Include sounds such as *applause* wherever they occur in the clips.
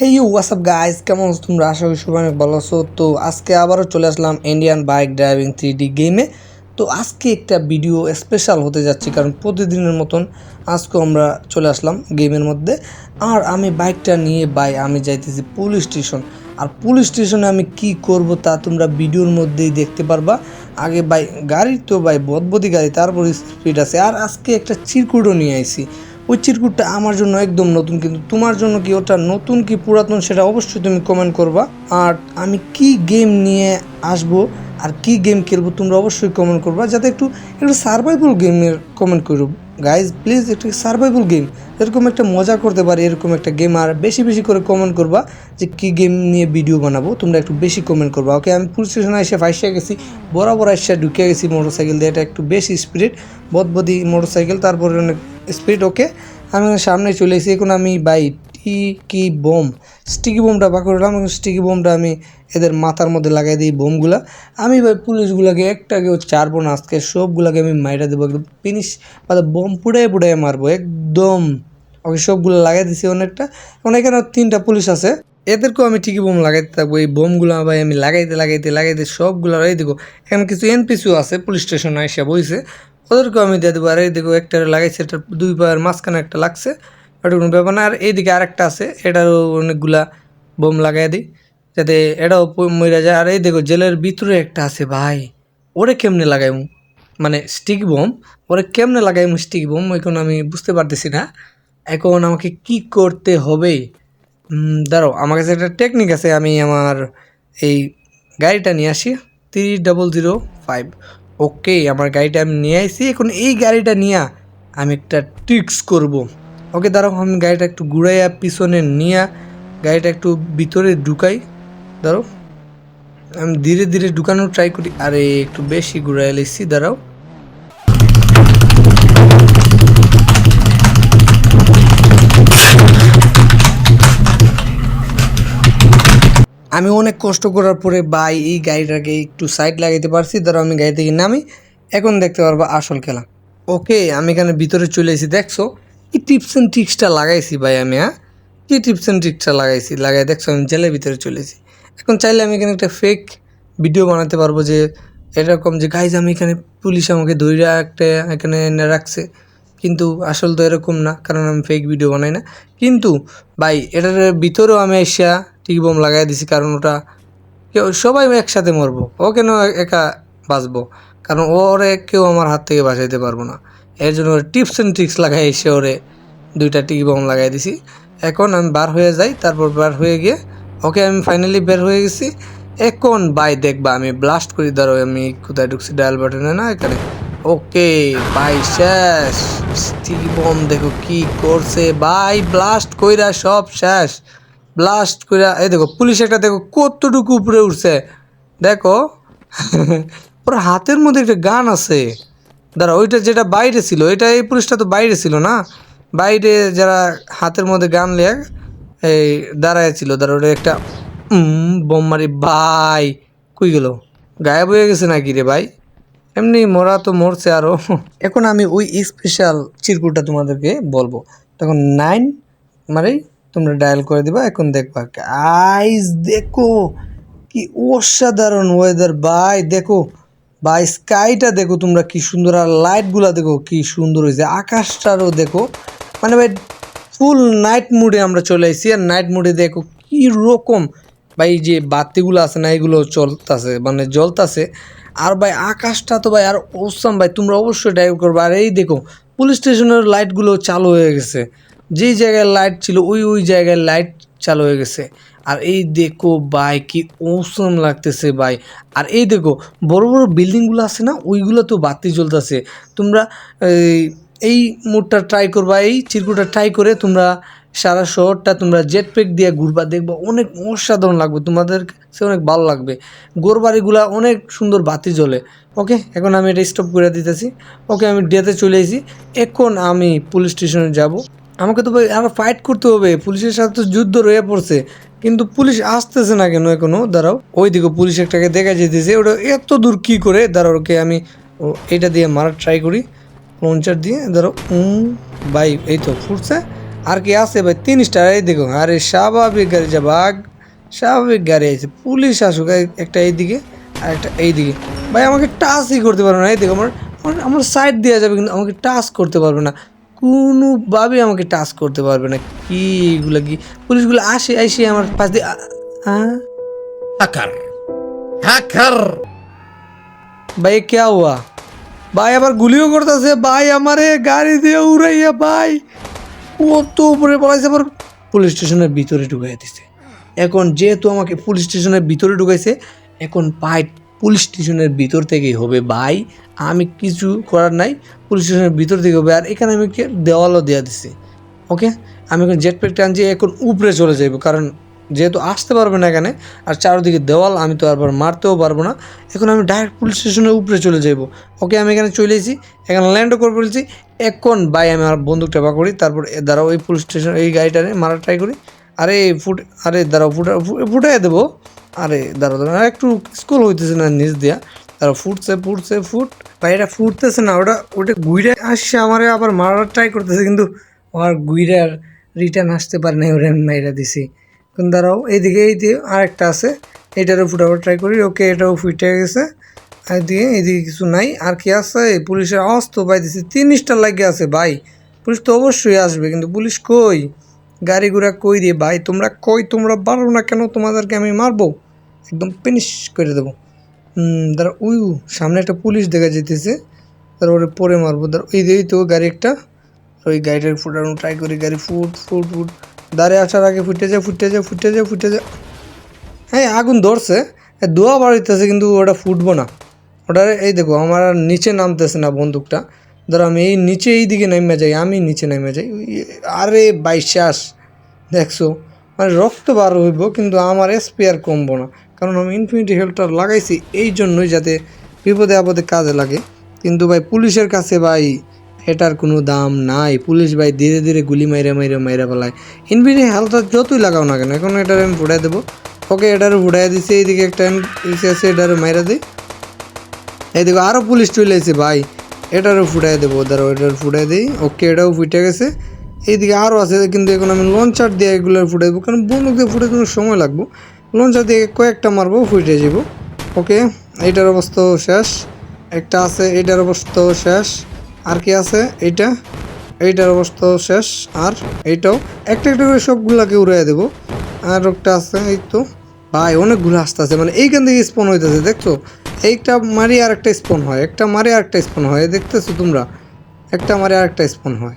Hey you WhatsApp guys কেমন তোমরা? আশা করি সবাই ভালো আছো। তো আজকে আবারও চলে আসলাম Indian bike driving three D গেমে তো আজকে একটা ভিডিও স্পেশাল হতে যাচ্ছি, কারণ প্রতিদিনের মতন আজকেও আমরা চলে আসলাম গেমের মধ্যে। আর আমি বাইকটা নিয়ে বাই আমি যাইতেছি পুলিশ স্টেশন আর পুলিশ স্টেশনে আমি কি করব তা তোমরা ভিডিওর মধ্যেই দেখতে পারবা। আগে বাই গাড়ি তো বাই বদবদি গাড়ি, তারপর স্পিড আছে। আর আজকে একটা চিরকুটও নিয়ে আইছি। ওই চিরকুটটা আমার জন্য একদম নতুন, কিন্তু তোমার জন্য কি ওটা নতুন কি পুরাতন সেটা অবশ্যই তুমি কমেন্ট করবা। আর আমি কি গেম নিয়ে আসব আর কি গেম খেলব তোমরা অবশ্যই কমেন্ট করবা, যাতে একটু একটু সার্ভাইভাল গেমের কমেন্ট করো। গাইজ প্লিজ একটু সার্ভাইভাল গেম এরকম একটা মজা করতে পারে এরকম একটা গেম আর বেশি বেশি করে কমেন্ট করবা যে কি গেম নিয়ে ভিডিও বানাবো, তোমরা একটু বেশি কমেন্ট করবা। ওকে আমি পুলিশ স্টেশনে এসে ফাইসে গেছি, বরাবর এসে ঢুকে গেছি মোটরসাইকেল দিয়ে, এটা একটু বেশি স্পিড বদবদি মোটরসাইকেল তারপরে অনেক স্পিড ওকে আমি সামনে চলে এসেছি, এখন আমি বাই টিকি বোম? স্টিকি বোমটা বা করলাম স্টিকি বোমটা আমি এদের মাথার মধ্যে লাগাই দিই বোমগুলা। আমি ভাই পুলিশগুলাকে একটাকেও চারবো না, আজকে সবগুলাকে আমি মাইরা দেবো, একদম ফিনিশ বা বোম পুড়াই পুড়াই মারবো, একদম। ওকে সবগুলো লাগাই দিছি অনেকটা, এখন এখানে তিনটা পুলিশ আছে। এদেরকেও আমি ঠিকই বোম লাগাইতে থাকব, এই বোমগুলো ভাই আমি লাগাইতে লাগাইতে লাগাইতে সবগুলো, এই দেখো, এখানে কিছু এনপিসিও আছে, পুলিশ স্টেশনে এসে বইছে। ওদেরকেও আমি দিয়ে দেবো, আর এই দেখো একটা লাগাইছে এটা দুই পায়ের মাঝখানে একটা লাগছে। ওটা কোনো ব্যাপার না। আর এইদিকে আরেকটা আছে, এটারও অনেকগুলা বোম লাগাই দিই, যাতে এটাও মরে যায়। আর এই দেখো, জেলের ভিতরে একটা আছে ভাই, ওরে কেমনে লাগাইমু? মানে স্টিক বোম, ওরে কেমনে লাগাইমু স্টিক বোম? এখন আমি বুঝতে পারতেছি না। এখন আমাকে কি করতে হবে? দাঁড়াও, আমার কাছে একটা টেকনিক আছে, আমি আমার এই গাড়িটা নিয়ে আসি three double zero five okay আমার গাড়িটা আমি নিয়ে আসি এখন এই গাড়িটা নিয়ে আমি একটা ট্রিক্স করব। ওকে দাঁড়াও, আমি গাড়িটা একটু ঘুরাইয়া পিছনে নিয়ে গাড়িটা একটু ভিতরে ঢুকাই। দাঁড়াও, আমি ধীরে ধীরে ঢুকানোর ট্রাই করি। আরে, একটু বেশি ঘুরাই লেছি দাঁড়াও। আমি অনেক কষ্ট করার পরে বাই এই গাড়িটাকে একটু সাইড লাগাইতে পারছি। ধরো আমি গাড়ি থেকে নামি। এখন দেখতে পারব আসল খেলা। ওকে, আমি এখানে ভিতরে চলে এসেছি, দেখছ? কি টিপস অ্যান্ড ট্রিক্সটা লাগাইছি ভাই আমি হ্যাঁ? কি টিপস অ্যান্ড ট্রিক্সটা লাগাইছি? লাগাই, দেখছ, আমি জেলের ভিতরে চলেছি এখন চাইলে আমি এখানে একটা ফেক ভিডিও বানাতে পারব যে, এরকম যে গাইজ আমি এখানে পুলিশ আমাকে ধরে একটা এখানে এনে রাখছে। কিন্তু আসল তো এরকম না, কারণ আমি ফেক ভিডিও বানাই না। কিন্তু ভাই, এটার ভিতরেও আমি এসিয়া টিক বোম লাগাই দিছি, কারণ ওটা কেউ, সবাই একসাথে মরবো। ও কেন একা বাঁচবো? কারণ ওরে কেউ আমার হাত থেকে বাঁচাইতে পারব না। এর জন্য টিপস অ্যান্ড ট্রিক্স লাগাই এসে ওরে দুইটা টিক বোম লাগাই দিছি। এখন আমি বার হয়ে যাই, তারপর বার হয়ে গিয়ে ওকে আমি ফাইনালি বের হয়ে গেছি। এখন বাই দেখবা, আমি ব্লাস্ট করি, ধরো আমি কোথায় ঢুকছি ডায়াল বাটনে না, এখানে। ওকে, বাই, শেষ। স্টিক বম দেখো কি করছে। বাই ব্লাস্ট কইরা সব শেষ। ব্লাস্ট কইরা, এই দেখো পুলিশ একটা দেখো কতটুকু উপরে উঠছে। দেখো *laughs* ওর হাতের মধ্যে একটা গান আছে। দাঁড়া ওইটা যেটা বাইরে ছিল এটা এই পুলিশটা তো বাইরে ছিল না? বাইরে যারা হাতের মধ্যে গান লিয়ে এই দাঁড়ায় ছিল দাঁড়া ওটা একটা উম, বোম মারি ভাই কই গেল? গায়েব হয়ে গেছে নাকি রে ভাই? এমনি মরা তো মরছে আরও এখন আমি ওই স্পেশাল চিরকুটটা তোমাদেরকে বলব। তখন নাইন মানে তোমরা ডায়াল করে দিবা এখন দেখবা। আইস দেখো কি অসাধারণ ওয়েদার ভাই দেখো। ভাই স্কাইটা দেখো তোমরা কি সুন্দর আর লাইটগুলা দেখো কি সুন্দর হয়েছে। আকাশটারও দেখো মানে ভাই ফুল নাইট মুডে আমরা চলে এসেছি আর নাইট মুডে দেখো কি রকম। ভাই যে বাতিগুলো আছে না, এগুলো চলতেছে মানে জ্বলতাছে। আর ভাই আকাশটা তো ভাই আর ওসাম ভাই, তোমরা অবশ্যই ড্রাইভ করবে। আর এই দেখো পুলিশ স্টেশনের লাইটগুলো চালু হয়ে গেছে। যেই জায়গায় লাইট ছিল, ওই ওই জায়গায় লাইট চালু হয়ে গেছে। আর এই দেখো ভাই, কি ওসম লাগতেছে ভাই। আর এই দেখো, বড় বড় বিল্ডিংগুলো আছে না, ওইগুলো তো বাতি জ্বলতেছে। তোমরা, এই মোডটা ট্রাই করবা, এই চিরকুটা ট্রাই করে তোমরা সারা শহরটা তোমরা জেট প্যাক দিয়ে ঘুরবা, দেখবা অনেক অসাধারণ লাগবে, তোমাদের সে অনেক ভালো লাগবে। গোর বাড়িগুলা অনেক সুন্দর বাতি জ্বলে। ওকে এখন আমি এটা স্টপ করে দিতেছি। ওকে আমি ডেতে চলে এসেছি। এখন আমি পুলিশ স্টেশনে যাব। আমাকে তো ভাই আরও ফাইট করতে হবে। পুলিশের সাথে তো যুদ্ধ রয়ে পড়ছে। কিন্তু পুলিশ আসতেছে না কেন এখনও? দাঁড়াও ওই দিকে পুলিশ একটাকে দেখা যেতেছে ওটা এত দূর কী করে? দাঁড়াও, ওকে আমি এটা দিয়ে মারার ট্রাই করি। লঞ্চার দিয়ে ধরো ভাই, এই তো ফুটছে। আর কি আছে ভাই? তিন স্টার এই দেখো, আরে স্বাভাবিক গাড়ি যা বাঘ, স্বাভাবিক গাড়ি আছে। পুলিশ আসুক একটা এইদিকে, আর একটা এইদিকে। ভাই, আমাকে টাচই করতে পারবে না, এই দেখো, আমার- আমার সাইড দেওয়া যাবে কিন্তু আমাকে টাচ করতে পারবে না। কোনোভাবে আমাকে টাচ করতে পারবে না। কি এগুলো কি? পুলিশগুলো আসে আসে আমার পাশ দিয়ে হ্যাঁ হ্যাকার। হ্যাকার। ভাই কে হুয়া ভাই আবার গুলিও করতেছে। ভাই আমারে গাড়ি দিয়ে উড়াইয়া ভাই। কত উপরে পড়াইছে আবার পুলিশ স্টেশনের ভিতরে ঢুকাই দিছে। এখন যেহেতু আমাকে পুলিশ স্টেশনের ভিতরে ঢুকাইছে এখন ভাই পুলিশ স্টেশনের ভিতর থেকেই হবে। ভাই, আমি কিছু করার নাই। পুলিশ স্টেশনের ভিতর থেকে হবে। আর এখানে আমি দেওয়ালও দেওয়া দিছি। ওকে? আমি এখন জেট প্যাক টানছি, এখন উপরে চলে যাইব কারণ যেহেতু আসতে পারবে না এখানে, আর চারদিকে দেওয়াল, আমি তো আরবার মারতেও পারব না। এখন আমি ডাইরেক্ট পুলিশ স্টেশনের উপরে চলে যাইব ওকে, আমি এখানে চলে এসেছি। এখানে ল্যান্ডও করে ফেলছি। এখন বাই আমি আমার বন্দুকটা পা করি। তারপর দাঁড়াও ওই পুলিশ স্টেশন, এই গাড়িটারে মারার ট্রাই করি। আরে, ফুট, আরে, দাঁড়াও, ফুটা ফুটাই দেবো। আরে দাঁড়াও আর একটু স্কুল হইতেছে না নিচ দিয়া। তারা ফুটছে ফুটছে, ফুট। ভাই, এটা ফুটতেছে না, ওটা ওটা ঘুরে আসছে, আমারে আবার মারার ট্রাই করতেছে, কিন্তু আর গুইরার রিটার্ন আসতে পারে না ওরা মাইরা দিছি। কিন্তু দাঁড়াও, এইদিকে এই দিয়ে আরেকটা আছে, এটারও ফুটাবার ট্রাই করি, ওকে এটাও ফুটে গেছে। আর দিয়ে এইদিকে কিছু নাই, আর কি আছে? পুলিশের আওয়াজ পাই দিছে স্টার লাগে আছে, ভাই। পুলিশ তো অবশ্যই আসবে, কিন্তু পুলিশ কই? গাড়ি ঘোড়া কই রে ভাই? তোমরা কই? তোমরা পারো না কেন? তোমাদেরকে আমি মারবো? একদম ফিনিশ করে দেবো। দাঁড়া, উই, সামনে একটা পুলিশ দেখা যেতেছে তার ওরে পরে মারবো। দাঁড়া ওই দিয়েই তো গাড়ি একটা। ওই গাড়িটার ফুটানো ট্রাই করি, গাড়ি ফুট ফুট ফুট। দাঁড়িয়ে আসার আগে ফুটে যায় ফুটে যায় ফুটে যায় ফুটে যায় হ্যাঁ আগুন ধরছে। ধোয়া বাড়িতেছে কিন্তু ওটা ফুটবো না। ওটা, এই দেখো, আমার নিচে নামতেছে না বন্দুকটা। ধরো আমি এই নিচে এই দিকে নেমে যাই, আমি নিচে নেমে যাই। আরে বাইশ্বাস দেখছ? মানে রক্ত বার হইব, কিন্তু আমার স্পেয়ার কমবো না। কারণ আমি ইনফিনিটি হেল্পটা লাগাইছি এই জন্যই যাতে বিপদে আপদে কাজে লাগে। কিন্তু ভাই, পুলিশের কাছে ভাই, এটার কোনো দাম নাই। পুলিশ ভাই ধীরে ধীরে গুলি মাইরা মাইরা মাইরা ফেলায় ইনফিনিটি হেল্পটা যতই লাগাও না কেন, এখন এটার আমি ফুটাই দেবো। ওকে এটারও ফুটাই দিছি, এইদিকে একটা আছে এটারও মাইরা দিই এই দেখো আরও পুলিশ চলে এসেছে ভাই এটারও ফুটাই দেবো, ধরো এটার ফুটাই দিই। ওকে, এটাও ফুটে গেছে। এইদিকে আরও আছে, কিন্তু এখন আমি লঞ্চার দিয়ে এগুলো ফুটাই দেবো, কারণ বন্দুক দিয়ে ফুটে কোনো সময় লাগবো। লঞ্চার দিয়ে কয়েকটা মারবো, ফুটে যাব ওকে এইটার অবস্থাও শেষ। একটা আছে, এইটার অবস্থাও শেষ। আর কি আছে? এইটা। এইটার অবস্থাও শেষ। আর এইটাও। একটা একটা করে সবগুলাকে উড়াই দেবো। আর একটা আছে, এই তো। ভাই, অনেকগুলো আসতে আছে মানে এইখান থেকে স্পন হইতেছে, দেখছ? এইটা মারি আর একটা স্পন হয়। একটা মারি আর একটা স্পন হয়। দেখতেছো তোমরা? একটা মারি আর একটা স্পন হয়।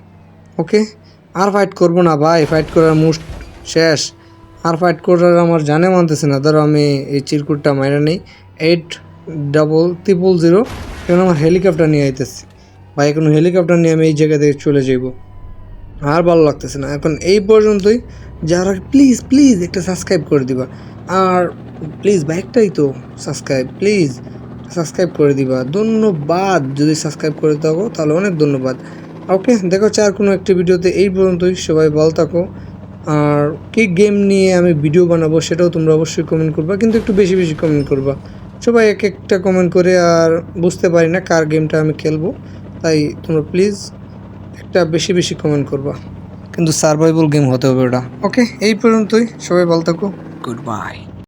ওকে আর ফাইট করব না, ভাই। ফাইট করার মুস্ট শেষ। আর ফাইট করার আমার জানে মানতেছে না। ধরো আমি এই চিরকুটটা মাইরা নেই। এইট ডাবল ট্রিপল জিরো এখন আমার হেলিকপ্টার নিয়ে আইতেছি। ভাই, এখন হেলিকপ্টার নিয়ে আমি এই জায়গা থেকে চলে যাইবো। আর ভালো লাগতেছে না। এখন এই পর্যন্তই। যারা প্লিজ প্লিজ একটা সাবস্ক্রাইব করে দিবা। আর প্লিজ বাইকটাই তো সাবস্ক্রাইব প্লিজ সাবস্ক্রাইব করে দিবা। ধন্যবাদ। যদি সাবস্ক্রাইব করে থাকো, তাহলে অনেক ধন্যবাদ। ওকে দেখো চার কোনো একটি ভিডিওতে। এই পর্যন্তই। সবাই ভালো থাকো। আর কি গেম নিয়ে আমি ভিডিও বানাবো সেটাও তোমরা অবশ্যই কমেন্ট করবা কিন্তু একটু বেশি বেশি কমেন্ট করবা। সবাই এক একটা কমেন্ট করে আর বুঝতে পারি না কার গেমটা আমি খেলব তাই তোমরা প্লিজ একটা বেশি বেশি কমেন্ট করবা। কিন্তু সার্ভাইভাল গেম হতে হবে ওটা। ওকে এই পর্যন্তই সবাই ভালো থাকো। Good bye